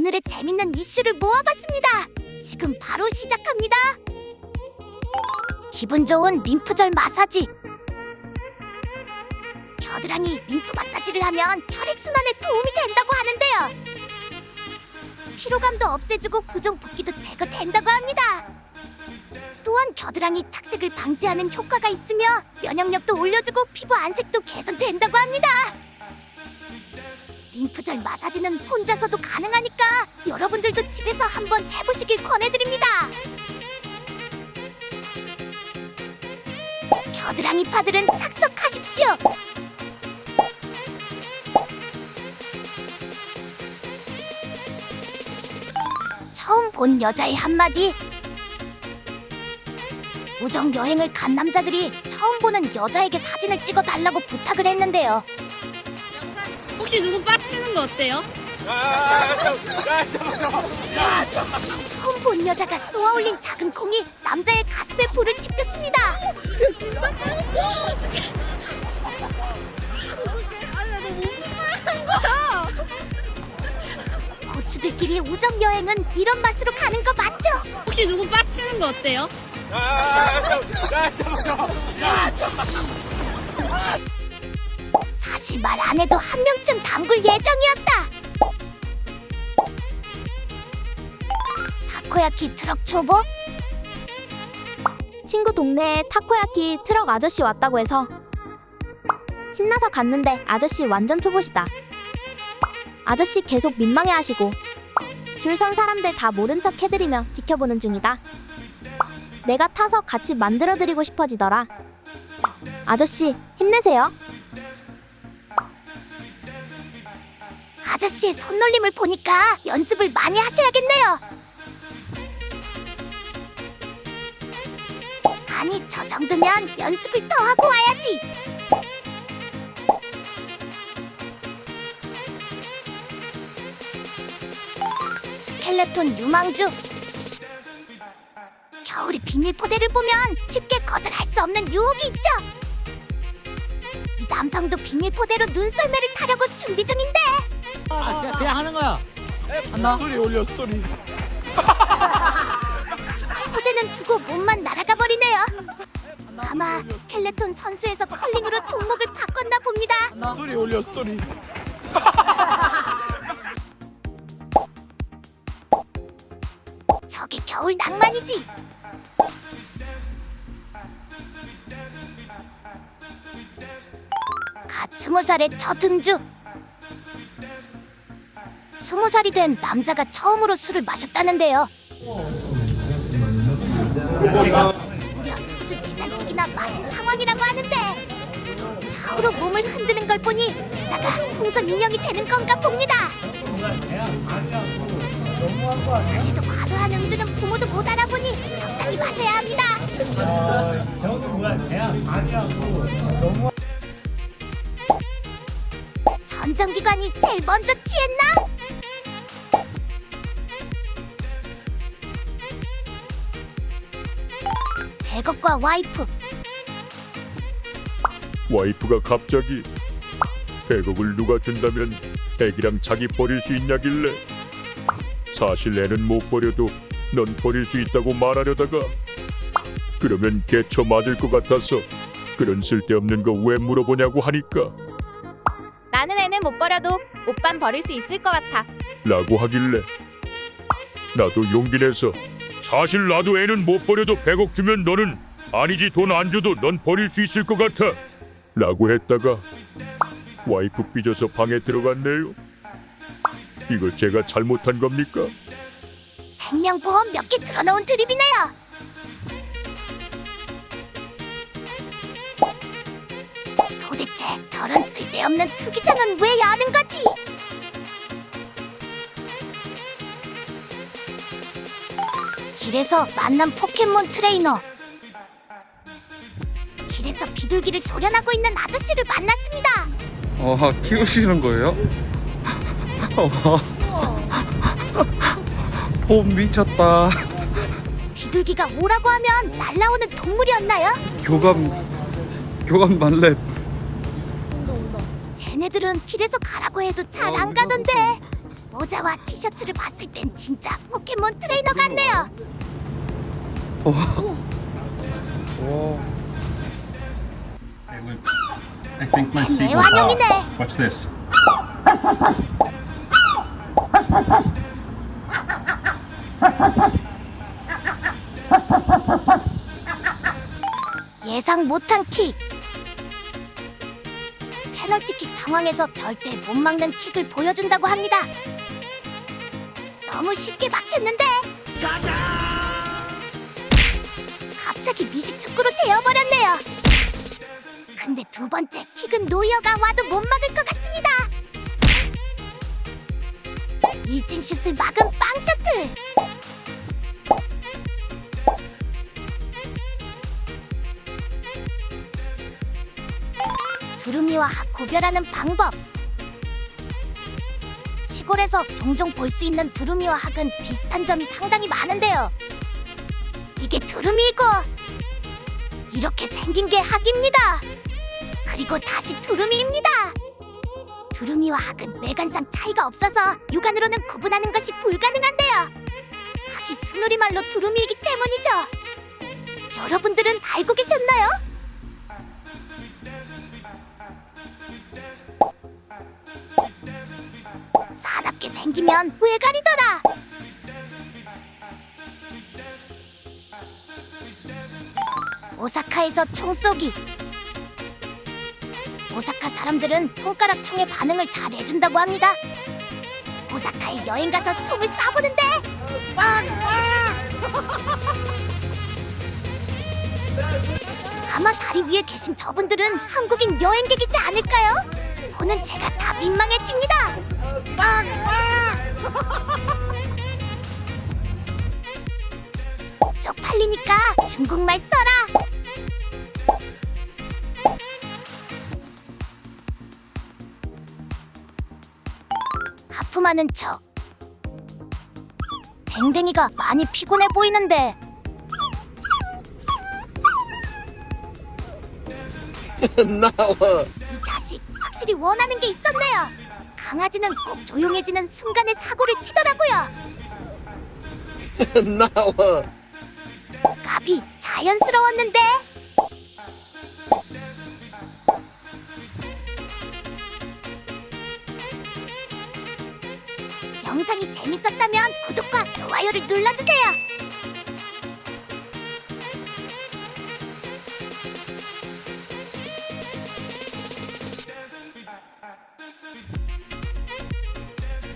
오늘의 재밌는 이슈를 모아봤습니다. 지금 바로 시작합니다. 기분 좋은 림프절 마사지. 겨드랑이 림프 마사지를 하면 혈액순환에 도움이 된다고 하는데요. 피로감도 없애주고 부종 붓기도 제거된다고 합니다. 또한 겨드랑이 착색을 방지하는 효과가 있으며 면역력도 올려주고 피부 안색도 개선된다고 합니다. 림프절 마사지는 혼자서도 가능하니까 여러분들도 집에서 한번 해보시길 권해드립니다. 겨드랑이 파들은 착석하십시오. 처음 본 여자의 한마디. 우정 여행을 간 남자들이 처음 보는 여자에게 사진을 찍어 달라고 부탁을 했는데요. 혹시 누구 빠치는 거 어때요? 처음 본 여자가 쏘아 올린 작은 콩이 남자의 가슴에 불을 지폈습니다. 진짜 빠졌어! 어떡해! 아니, 나 너무 무슨 말 한 거야! 고추들끼리 우정 여행은 이런 맛으로 가는 거 맞죠? 혹시 누구 빠치는 거 어때요? 사실 말안 해도 한 명쯤 담글 예정이었다. 타코야키 트럭 초보? 친구 동네에 타코야키 트럭 아저씨 왔다고 해서 신나서 갔는데 아저씨 완전 초보시다. 아저씨 계속 민망해 하시고 줄 선 사람들 다 모른 척 해드리며 지켜보는 중이다. 내가 타서 같이 만들어드리고 싶어지더라. 아저씨 힘내세요. 아저씨의 손놀림을 보니까 연습을 많이 하셔야겠네요. 아니 저 정도면 연습을 더 하고 와야지. 스켈레톤 유망주. 겨울이 비닐 포대를 보면 쉽게 거절할 수 없는 유혹이 있죠. 이 남성도 비닐 포대로 눈썰매를 타려고 준비 중인데. 아, 그냥, 그냥 하는 거야. 한다. 스토리 올려 스토리 포대는 두고 몸만 날아가 버리네요. 아마 스켈레톤 선수에서 컬링으로 종목을 바꿨나 봅니다. 스토리 올려 스토리 저게 겨울 낭만이지. 갓 스무 살의 첫 음주. 스무 살이 된 남자가 처음으로 술을 마셨다는데요. 두 대잔씩이나 마신 상황이라고 하는데 좌우로 몸을 흔드는 걸 보니 주사가 풍선 인형이 되는 건가 봅니다. 그래도 과도한 음주는 부모도 못 알아보니 적당히 마셔야 합니다. 전정기관이 제일 먼저 취했나? 백억과 와이프. 와이프가 갑자기 100억을 누가 준다면 애기랑 자기 버릴 수 있냐길래. 사실 애는 못 버려도 넌 버릴 수 있다고 말하려다가 그러면 개쳐 맞을 것 같아서 그런 쓸데없는 거 왜 물어보냐고 하니까. 나는 애는 못 버려도 오빤 버릴 수 있을 것 같아. 라고 하길래 나도 용기 내서 사실 나도 애는 못 버려도 100억 주면 너는 아니지 돈 안 줘도 넌 버릴 수 있을 것 같아 라고 했다가 와이프 삐져서 방에 들어갔네요 이걸 제가 잘못한 겁니까? 생명보험 몇 개 들어놓은 드립이네요. 도대체 저런 쓸데없는 투기장은 왜 여는 거지? 길에서 만난 포켓몬 트레이너. 길에서 비둘기를 조련하고 있는 아저씨를 만났습니다. 와 키우시는 거예요? 와. 봄 미쳤다 비둘기가 오라고 하면 날라오는 동물이었나요? 교감 교감 말렛 쟤네들은 길에서 가라고 해도 잘 어, 안 가던데. 모자와 티셔츠를 봤을 땐 진짜 포켓몬 트레이너 같네요. I think my 참 seat will pop. Watch this. 예상 못한 킥. 페널티킥 상황에서 절대 못 막는 킥을 보여준다고 합니다. 너무 쉽게 막혔는데. 갑자기 미식축구로 되어버렸네요. 근데 두 번째 킥은 노이어가 와도 못 막을 것 같습니다. 일진 슛을 막은 빵 셔틀. 두루미와 학 구별하는 방법. 시골에서 종종 볼 수 있는 두루미와 학은 비슷한 점이 상당히 많은데요. 이게 두루미이고 이렇게 생긴 게 학입니다. 그리고 다시 두루미입니다. 두루미와 학은 외관상 차이가 없어서 육안으로는 구분하는 것이 불가능한데요. 학이 순우리말로 두루미이기 때문이죠. 여러분들은 알고 계셨나요? 사납게 생기면 왜 가리더라? 오사카에서 총쏘기. 오사카 사람들은 손가락 총의 반응을 잘 해준다고 합니다. 오사카에 여행 가서 총을 쏴보는데 아마 다리 위에 계신 저분들은 한국인 여행객이지 않을까요? 보는 제가 다 민망해집니다. 쪽팔리니까 중국말 써라. 하품하는 척. 댕댕이가 많이 피곤해 보이는데. 이 자식 확실히 원하는 게 있었네요. 강아지는 꼭 조용해지는 순간에 사고를 치더라고요. 갑이 자연스러웠는데 영상이 재밌었다면 구독과 좋아요를 눌러주세요.